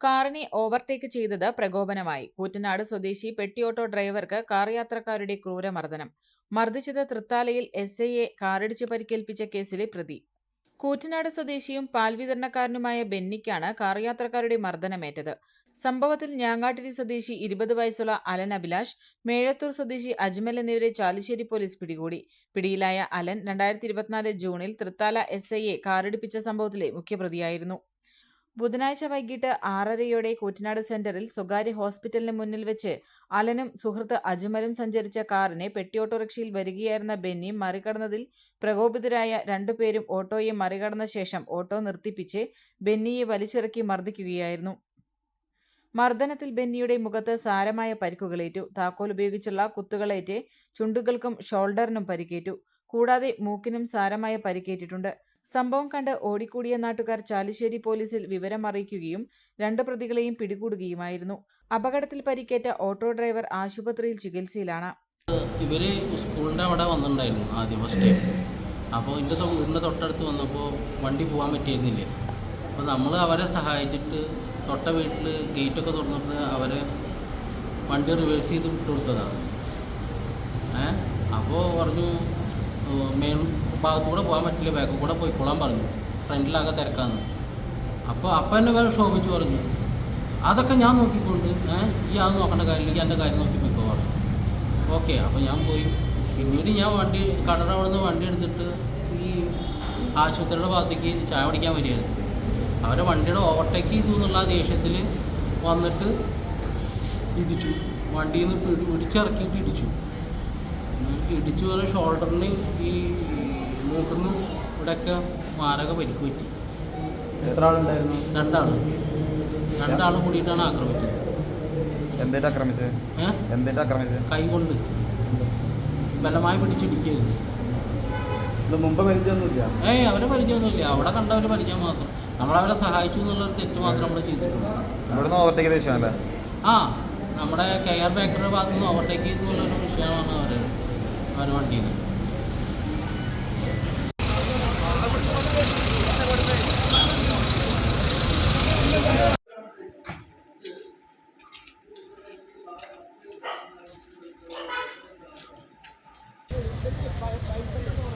കാറിനെ ഓവർടേക്ക് ചെയ്തത് പ്രകോപനമായി. കൂറ്റനാട് സ്വദേശി പെട്ടിയോട്ടോ ഡ്രൈവർക്ക് കാർ യാത്രക്കാരുടെ ക്രൂരമർദ്ദനം. മർദ്ദിച്ചത് തൃത്താലയിൽ എസ് ഐയെ കാറിടിച്ച് പരിക്കേൽപ്പിച്ച കേസിലെ പ്രതി. കൂറ്റനാട് സ്വദേശിയും പാൽ വിതരണക്കാരനുമായ ബെന്നിക്കാണ് കാർ യാത്രക്കാരുടെ മർദ്ദനമേറ്റത്. സംഭവത്തിൽ ഞാങ്ങാട്ടിരി സ്വദേശി ഇരുപത് വയസ്സുള്ള അലൻ അഭിലാഷ് മേഴത്തൂർ സ്വദേശി അജ്മൽ എന്നിവരെ ചാലിശ്ശേരി പോലീസ് പിടികൂടി. പിടിയിലായ അലൻ രണ്ടായിരത്തി ഇരുപത്തിനാല് ജൂണിൽ തൃത്താല എസ് ഐയെ കാറിടിപ്പിച്ച സംഭവത്തിലെ മുഖ്യപ്രതിയായിരുന്നു. ബുധനാഴ്ച വൈകിട്ട് ആറരയോടെ കൂറ്റനാട് സെന്ററിൽ സ്വകാര്യ ഹോസ്പിറ്റലിന് മുന്നിൽ വെച്ച് അലനും സുഹൃത്ത് അജ്മലും സഞ്ചരിച്ച കാറിനെ പെട്ടി ഓട്ടോറിക്ഷയിൽ വരികയായിരുന്ന ബെന്നി മറികടന്നതിൽ പ്രകോപിതരായ രണ്ടുപേരും ഓട്ടോയെ മറികടന്ന ശേഷം ഓട്ടോ നിർത്തിപ്പിച്ച് ബെന്നിയെ വലിച്ചിറക്കി മർദ്ദിക്കുകയായിരുന്നു. മർദ്ദനത്തിൽ ബെന്നിയുടെ മുഖത്ത് സാരമായ പരിക്കുകളേറ്റു. താക്കോൽ ഉപയോഗിച്ചുള്ള കുത്തുകളേറ്റ് ചുണ്ടുകൾക്കും ഷോൾഡറിനും പരിക്കേറ്റു. കൂടാതെ മൂക്കിനും സാരമായ പരിക്കേറ്റിട്ടുണ്ട്. സംഭവം കണ്ട് ഓടിക്കൂടിയ നാട്ടുകാർ ചാലിശ്ശേരി പോലീസിൽ വിവരം അറിയിക്കുകയും രണ്ട് പ്രതികളെയും പിടികൂടുകയുമായിരുന്നു. അപകടത്തിൽ പരിക്കേറ്റ ഓട്ടോ ഡ്രൈവർ ആശുപത്രിയിൽ ചികിത്സയിലാണ്. ഇവർ സ്കൂളിന്റെ അവിടെ വന്നിട്ടുണ്ടായിരുന്നു ആദ്യം ഫസ്റ്റ് അപ്പോൾ എന്റെ വീടിന്റെ തൊട്ടടുത്ത് വന്നപ്പോൾ വണ്ടി പോകാൻ പറ്റിയിരുന്നില്ല. അപ്പോൾ നമ്മൾ അവരെ സഹായിച്ചിട്ട് തൊട്ട വീട്ടിൽ ഗേറ്റൊക്കെ തുറന്നിട്ട് അവരെ വണ്ടി റിവേഴ്സ് ചെയ്ത് വിട്ടു കൊടുത്തതാണ് ഏ? അപ്പോൾ പറഞ്ഞു മെയിൻ ഭാഗത്തുകൂടെ പോകാൻ പറ്റില്ല ബാക്കിൽ കൂടെ പോയിക്കോളാൻ പറഞ്ഞു. ഫ്രണ്ടിലാകെ തിരക്കാന്ന് അപ്പോൾ അപ്പം എന്നെ വേറെ ശോഭിച്ച് പറഞ്ഞു. അതൊക്കെ ഞാൻ നോക്കിക്കൊണ്ട് ഈ അത് നോക്കേണ്ട കാര്യമില്ലെങ്കിൽ എന്റെ കാര്യം നോക്കി പോയിക്കോ ഓക്കെ അപ്പോൾ ഞാൻ പോയി. പിന്നീട് ഞാൻ വണ്ടി കടയുടെ അവിടെ നിന്ന് വണ്ടി എടുത്തിട്ട് ഈ ആശുപത്രിയുടെ ഭാഗത്തേക്ക് ചായ പിടിക്കാൻ വരികയായിരുന്നു. അവരെ വണ്ടിയുടെ ഓവർടേക്ക് ചെയ്തു എന്നുള്ള ദേഷ്യത്തിൽ വന്നിട്ട് ഇടിച്ചു. വണ്ടിയിൽ നിന്ന് പിടി പിടിച്ചിറക്കിയിട്ട് ഇടിച്ചു. ഇടിച്ചു പറഞ്ഞ ഷോൾഡറിന് ഈ മൂക്കിന്ന് ഇവിടെയൊക്കെ മാരക പരിക്ക് പറ്റി. എത്ര ആളുണ്ടായിരുന്നു? രണ്ടാൾ രണ്ടാൾ കൂടിയിട്ടാണ് ആക്രമിച്ചത്. എന്തേറ്റ് ആക്രമിച്ചത്? എന്തേറ്റ് ആക്രമിച്ചത്? കൈ കൊണ്ട്. ബലമായി പിടിച്ചിടിക്കുകയായിരുന്നു ഇത് മുമ്പ് പരിചയമൊന്നുമില്ല? ഏയ് അവരെ പരിചയമൊന്നുമില്ല. അവിടെ കണ്ടവര് പരിചയം മാത്രം. നമ്മളവരെ സഹായിച്ചു എന്നുള്ളൊരു തെറ്റ് മാത്രം നമ്മൾ ചെയ്തിട്ടുണ്ട് ഇവിടുന്ന് ഓവർടേക്ക് ആ നമ്മുടെ കെ ആർ ബേക്കറുടെ ഭാഗത്തുനിന്ന് ഓവർടേക്ക് ചെയ്തു എന്നുള്ളൊരു വിഷയമാണ്. আমার দিয়ে দেবে Thank